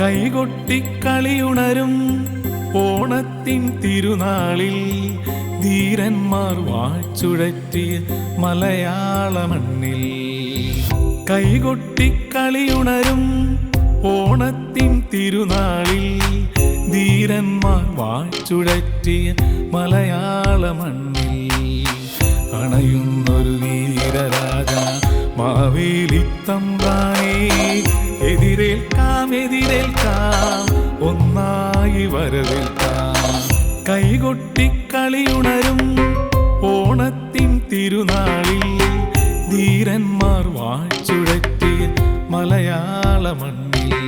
കൈകൊട്ടിക്കളിയുണരും ഓണത്തിൻ തിരുനാളിൽ ധീരന്മാർ വാഴ്ചുഴറ്റിയ മലയാള മണ്ണിൽ കൈകൊട്ടിക്കളിയുണരും ഓണത്തിൻ തിരുനാളിൽ ധീരന്മാർ വാഴ്ചുഴറ്റിയ മലയാള മണ്ണിൽ അണയുന്നൊരു വീരരാജ മാവേലി തമ്പ്രാനെ എതിരേൽക്കാം എതിരേൽക്കാം ഒന്നായി വരവേൽക്കാം. കൈകൊട്ടിക്കളിയുണരും ഓണത്തിൻ തിരുനാളിൽ. ധീരന്മാർ വാഴ്ചുഴറ്റിയ മലയാള മണ്ണിൽ.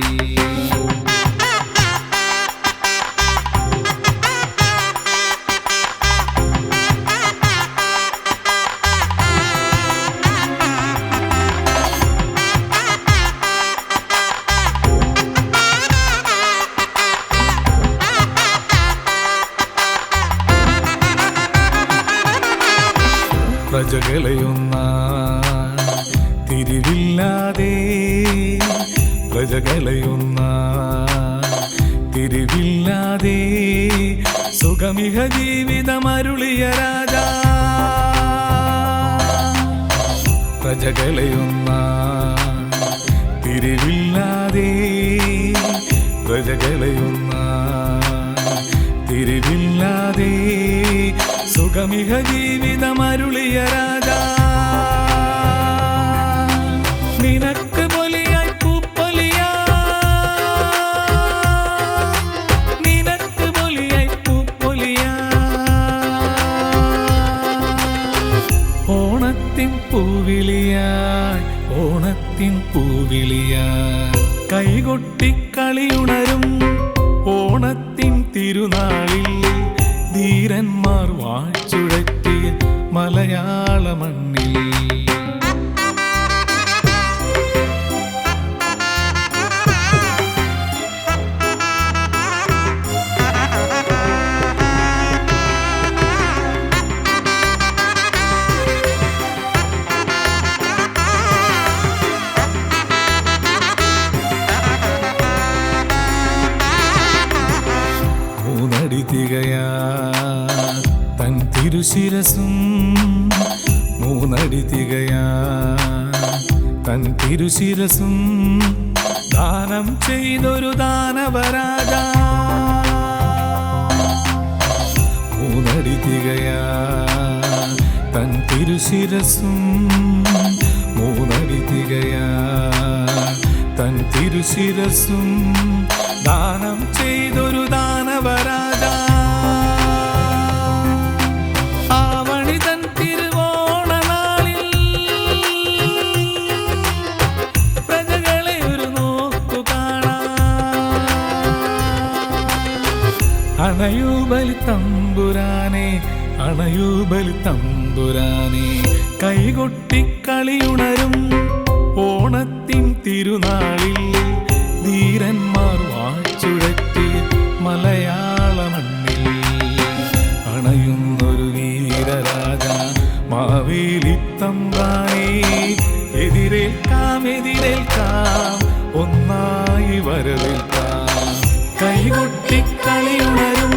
പ്രജകളെയൊന്ന തിരിവില്ലാതെ പ്രജകളെയൊന്ന. തിരിവില്ലാതെ സുഖമിഹ ജീവിതമരുളിയ രാജ. പ്രജകളെയൊന്ന. സുഖമിഹ ജീവിതമരുളിയ രാജ. നിനക്ക് പൊലിയായി പൂപ്പൊലിയാ. നിനക്ക് പൊലിയായി പൂപ്പൊലിയാ. ഓണത്തിൻ പൂവിളിയായി ഓണത്തിൻ പൂവിളിയായി. കൈകൊട്ടിക്കളിയുണരും ഓണത്തിൻ തിരുനാളിൽ തിരുശിരസും മൂന്നടി തികയാ തൻ തിരുശിരസും ദാനം ചെയ്തൊരു ദാനവരാജ. മൂന്നടി തികയാ തൻ തിരുശിരസും മൂന്നടി തികയാ തൻ തിരുശിരസും ദാനം ചെയ്തൊരു ദാനവരാജ അണയൂബലി തമ്പുരാനെ അണയൂബലി തമ്പുരാനെ. കൈകൊട്ടിക്കളിയുണരും ഓണത്തിൻ തിരുനാളിൽ. ധീരന്മാർ വാച്ചുഴറ്റി മലയാള മണ്ണിൽ. അണയുന്നൊരു വീരരാജ മാവേലി തമ്പ്രാനെ കൈകൊട്ടിക്കളിയുണരും